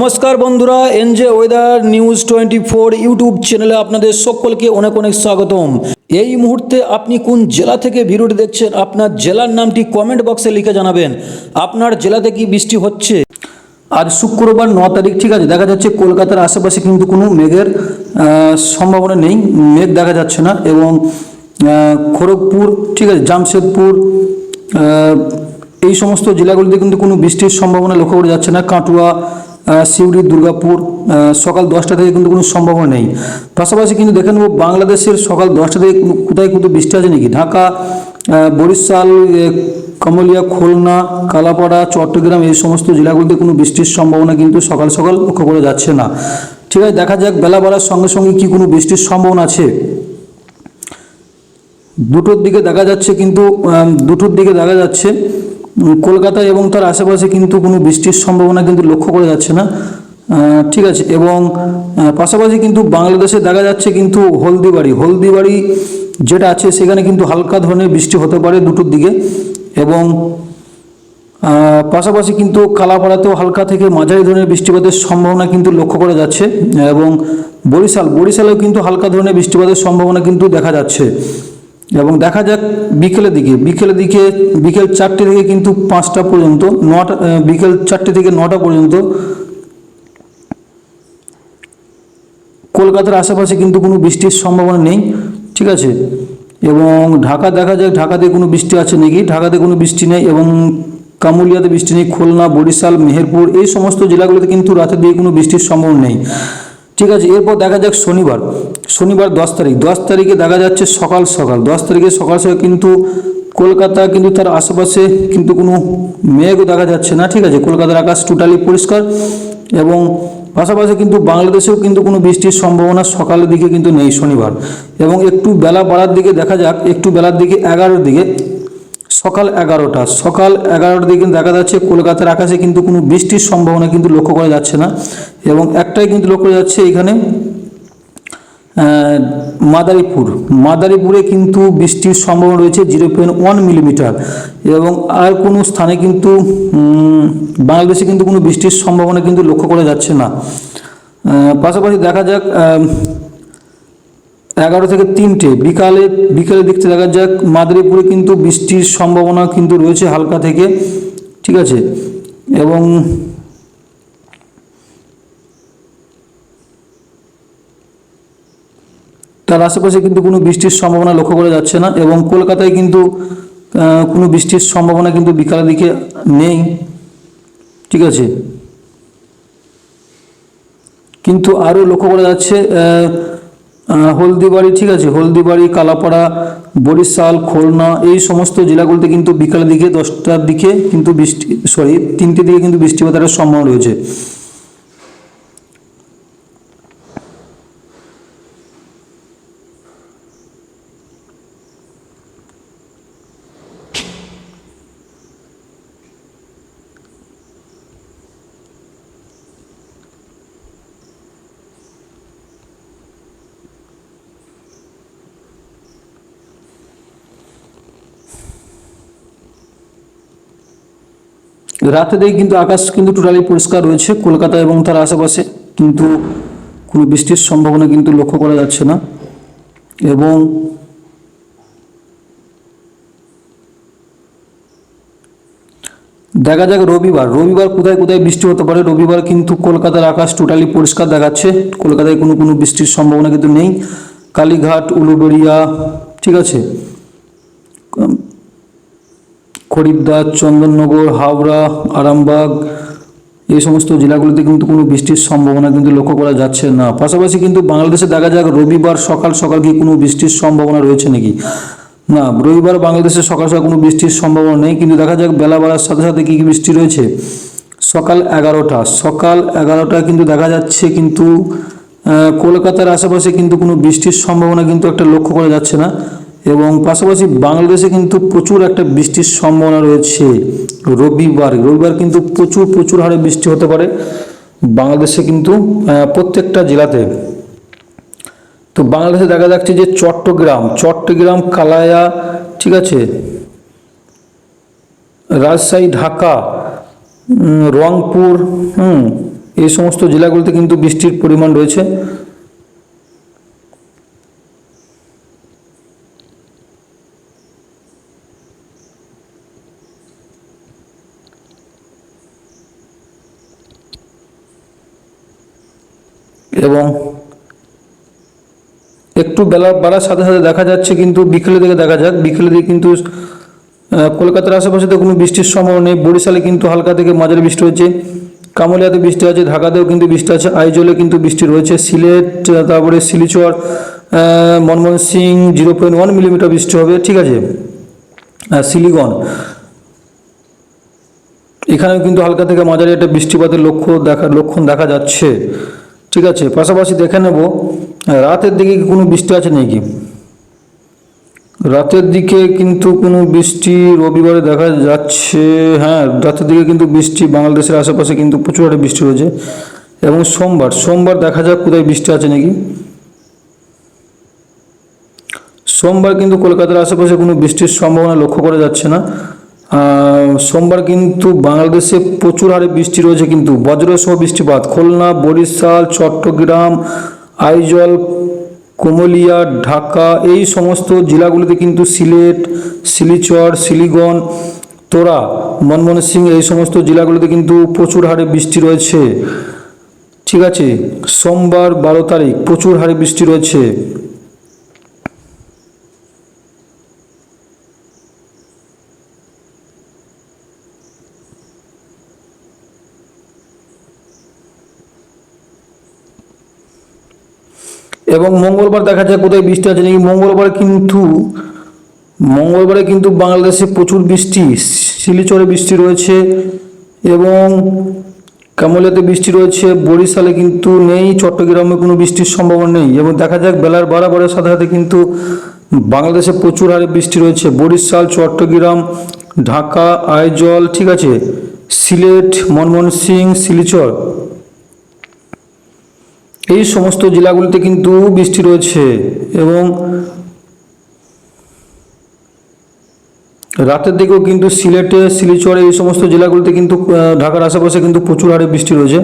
নমস্কার বন্ধুরা, NJ weather news twenty four YouTube চ্যানেলে আপনাদের সকলকে অনেক অনেক স্বাগতম। এই মুহূর্তে আপনি কোন জেলা থেকে ভিডিওটি দেখছেন, আপনার জেলার নামটি কমেন্ট বক্সে লিখে জানাবেন। আপনার জেলাতে কি বৃষ্টি হচ্ছে? আজ শুক্রবার ন তারিখ, ঠিক আছে, দেখা যাচ্ছে কলকাতার আশেপাশে কিন্তু কোনো মেঘের সম্ভাবনা নেই, মেঘ দেখা যাচ্ছে না এবং খড়গপুর, ঠিক আছে, জামশেদপুর এই সমস্ত জেলাগুলিতে কিন্তু কোনো বৃষ্টির সম্ভাবনা লক্ষ্য করা যাচ্ছে না। কাটুয়া সিউড়ি, দুর্গাপুর সকাল দশটা থেকে কিন্তু কোনো সম্ভাবনা নেই। পাশাপাশি কিন্তু দেখে নেব বাংলাদেশের সকাল দশটা থেকে কোথায় কিন্তু বৃষ্টি আছে নাকি? ঢাকা বরিশাল কমলিয়া, খুলনা, কালাপাড়া, চট্টগ্রাম এই সমস্ত জেলাগুলিতে কোনো বৃষ্টির সম্ভাবনা কিন্তু সকাল সকাল লক্ষ্য করা যাচ্ছে না। ঠিক আছে, দেখা যাক বেলা বাড়ার সঙ্গে সঙ্গে কি কোনো বৃষ্টির সম্ভাবনা আছে। দুটোর দিকে দেখা যাচ্ছে কিন্তু দুটোর দিকে দেখা যাচ্ছে কলকাতা এবং তার আশেপাশে কিন্তু কোনো বৃষ্টির সম্ভাবনা কিন্তু লক্ষ্য করা যাচ্ছে না। ঠিক আছে, এবং পাশাপাশি কিন্তু বাংলাদেশে দেখা যাচ্ছে কিন্তু হলদিবাড়ি। হলদিবাড়ি যেটা আছে, সেখানে কিন্তু হালকা ধরনের বৃষ্টি হতে পারে দুটোর দিকে। এবং পাশাপাশি কিন্তু কালাপাড়াতেও হালকা থেকে মাঝারি ধরনের বৃষ্টিপাতের সম্ভাবনা কিন্তু লক্ষ্য করা যাচ্ছে। এবং বরিশাল, বরিশালেও কিন্তু হালকা ধরনের বৃষ্টিপাতের সম্ভাবনা কিন্তু দেখা যাচ্ছে। এবং দেখা যাক বিকেলের দিকে। বিকেলের দিকে, বিকেল চারটে থেকে কিন্তু পাঁচটা পর্যন্ত, নটা বিকেল চারটে থেকে নটা পর্যন্ত কলকাতার আশেপাশে কিন্তু কোনো বৃষ্টির সম্ভাবনা নেই, ঠিক আছে? এবং ঢাকা, দেখা যায় ঢাকাতে কোনো বৃষ্টি আছে নাকি। ঢাকাতে কোনো বৃষ্টি নেই এবং কামুলিয়াতে বৃষ্টি নেই, খুলনা, বরিশাল, মেহেরপুর, এই সমস্ত জেলাগুলোতে কিন্তু রাতের দিকে কোনো বৃষ্টির সম্ভাবনা নেই। ঠিক আছে, এরপর দেখা যাক শনিবার। শনিবার দশ তারিখ। দশ তারিখে দেখা যাচ্ছে সকাল সকাল। দশ তারিখে সকাল সকাল কিন্তু কলকাতা কিন্তু তার আশেপাশে কিন্তু কোনো মেঘও দেখা যাচ্ছে না, ঠিক আছে? কলকাতার আকাশ টোটালি পরিষ্কার এবং পাশাপাশি কিন্তু বাংলাদেশেও কিন্তু কোনো বৃষ্টির সম্ভাবনা সকালের দিকে কিন্তু নেই শনিবার। এবং একটু বেলা বাড়ার দিকে দেখা যাক, একটু বেলার দিকে এগারোর দিকে সকাল এগারোটা। সকাল এগারোটার দিকে দেখা যাচ্ছে কলকাতার আকাশে কিন্তু কোনো বৃষ্টির সম্ভাবনা কিন্তু লক্ষ্য করা যাচ্ছে না। এবং একটাই কিন্তু লক্ষ্য করা যাচ্ছে এখানে মাদারীপুর। মাদারীপুরে কিন্তু বৃষ্টির সম্ভাবনা রয়েছে জিরো পয়েন্ট ওয়ান মিলিমিটার। এবং আর কোনো স্থানে কিন্তু বাংলাদেশে কিন্তু কোনো বৃষ্টির সম্ভাবনা কিন্তু লক্ষ্য করা যাচ্ছে না। পাশাপাশি দেখা যাক এগারো থেকে তিনটে। বিকালে, বিকালের দিক থেকে দেখা যাক। মাদারীপুরে কিন্তু বৃষ্টির সম্ভাবনা কিন্তু রয়েছে হালকা থেকে, ঠিক আছে? এবং তার আশেপাশে কিন্তু কোনো বৃষ্টির সম্ভাবনা লক্ষ্য করা যাচ্ছে না এবং কলকাতায় কিন্তু কোনো বৃষ্টির সম্ভাবনা কিন্তু বিকালের দিকে নেই, ঠিক আছে? কিন্তু আরও লক্ষ্য করা যাচ্ছে হলদিবাড়ি, ঠিক আছে, হলদিবাড়ি, কালাপাড়া, বরিশাল, খুলনা, এই সমস্ত জেলাগুলোতে কিন্তু বিকালের দিকে দশটার দিকে কিন্তু বৃষ্টি সরি তিনটে দিকে কিন্তু বৃষ্টিপাতের সম্ভাবনা রয়েছে। রাতে দিকে কিন্তু আকাশ কিন্তু টোটালি পরিষ্কার রয়েছে, কলকাতা এবং তার আশেপাশে কিন্তু কোনো বৃষ্টির সম্ভাবনা কিন্তু লক্ষ্য করা যাচ্ছে না। এবং দেখা যাক রবিবার রবিবার কোথায় কোথায় বৃষ্টি হতে পারে, রবিবার কিন্তু কলকাতার আকাশ টোটালি পরিষ্কার দেখাচ্ছে, কলকাতায় কোনো কোনো বৃষ্টির সম্ভাবনা কিন্তু নেই। কালীঘাট, উলুবেড়িয়া, ঠিক আছে? খরিদ্দার, চন্দননগর, হাওড়া, আরামবাগ এই সমস্ত জেলাগুলিতে কিন্তু কোনো বৃষ্টির সম্ভাবনা কিন্তু লক্ষ্য করা যাচ্ছে না। পাশাপাশি কিন্তু বাংলাদেশে দেখা যাক রবিবার সকাল সকাল কি কোনো বৃষ্টির সম্ভাবনা রয়েছে নাকি? না, রবিবার বাংলাদেশে সকাল সকাল কোনো বৃষ্টির সম্ভাবনা নেই, কিন্তু দেখা যাক বেলা বাড়ার সাথে সাথে কী কী বৃষ্টি রয়েছে। সকাল এগারোটা সকাল এগারোটা কিন্তু দেখা যাচ্ছে কিন্তু কলকাতার আশেপাশে কিন্তু কোনো বৃষ্টির সম্ভাবনা কিন্তু একটা লক্ষ্য করা যাচ্ছে না। এবং পাশাপাশি বাংলাদেশে কিন্তু প্রচুর একটা বৃষ্টির সম্ভাবনা রয়েছে। রবিবার রবিবার কিন্তু প্রচুর প্রচুর হারে বৃষ্টি হতে পারে। বাংলাদেশে কিন্তু প্রত্যেকটা জেলাতে। তো বাংলাদেশে দেখা যাচ্ছে যে চট্টগ্রাম চট্টগ্রাম কালায়া ঠিক আছে? রাজশাহী, ঢাকা রংপুর, হুম, এই সমস্ত জেলাগুলিতে কিন্তু বৃষ্টির পরিমাণ রয়েছে। এবং একটু বেলা বাড়ার সাথে সাথে দেখা যাচ্ছে কিন্তু বিকেলের দিকে দেখা যাক। বিকেলের দিকে কিন্তু কলকাতার আশেপাশে তো কোনো বৃষ্টির সম্ভাবনা নেই। বরিশালে কিন্তু হালকা থেকে মাঝারি বৃষ্টি হচ্ছে। কামলিয়াতে বৃষ্টি আছে, ঢাকাতেও কিন্তু বৃষ্টি আছে, আইজলে কিন্তু বৃষ্টি রয়েছে। সিলেট, তারপরে Silchar Manmohan Singh zero point one millimetre বৃষ্টি হবে, ঠিক আছে? শিলিগঞ্জ এখানেও কিন্তু হালকা থেকে মাঝারি একটা বৃষ্টিপাতের লক্ষ্য দেখা, লক্ষণ দেখা যাচ্ছে। ঠিক আছে, পাশাপাশি দেখে নেব, রাতের দিকে কি কোনো বৃষ্টি আছে নাকি? রাতের দিকে কিন্তু কোনো বৃষ্টি রবিবারে দেখা যাচ্ছে হ্যাঁ রাতের দিকে কিন্তু বৃষ্টি, বাংলাদেশের আশেপাশে কিন্তু প্রচুর হারে বৃষ্টি রয়েছে, এবং সোমবার সোমবার দেখা যাক কোথায় বৃষ্টি আছে নাকি? সোমবার কিন্তু কলকাতার আশেপাশে কোনো বৃষ্টির সম্ভাবনা লক্ষ্য করা যাচ্ছে না। সোমবার কিন্তু বাংলাদেশে প্রচুর হারে বৃষ্টি রয়েছে কিন্তু বজ্রসহ বৃষ্টিপাত। খুলনা, বরিশাল, চট্টগ্রাম, আইজল, কুমলিয়া, ঢাকা এই সমস্ত জেলাগুলিতে কিন্তু সিলেট, শিলিচর শিলিগঞ্জ তোরা, মনমোহন সিং এই সমস্ত জেলাগুলিতে কিন্তু প্রচুর হারে বৃষ্টি রয়েছে। ঠিক আছে, সোমবার বারো তারিখ প্রচুর হারে বৃষ্টি রয়েছে। এবং মঙ্গলবার দেখা যায় কোথায় বৃষ্টি আছে নাকি? মঙ্গলবার কিন্তু, মঙ্গলবারে কিন্তু বাংলাদেশে প্রচুর বৃষ্টি, শিলিচরে বৃষ্টি রয়েছে এবং কামলিয়াতে বৃষ্টি রয়েছে, বরিশালে কিন্তু নেই, চট্টগ্রামে কোনো বৃষ্টির সম্ভাবনা নেই এবং দেখা যাক বেলার বাড়াবাড়ের সাথে সাথে কিন্তু বাংলাদেশে প্রচুর হারে বৃষ্টি রয়েছে, বরিশাল, চট্টগ্রাম, ঢাকা, আইজল, ঠিক আছে, সিলেট, মনমোহন সিং, শিলিচর। এই সমস্ত জেলাগুলিতে কিন্তু বৃষ্টি রয়েছে এবং রাতের দিকেও কিন্তু সিলেটে, শিলিচরে এই সমস্ত জেলাগুলিতে কিন্তু ঢাকার আশেপাশে কিন্তু প্রচুর হারে বৃষ্টি রয়েছে।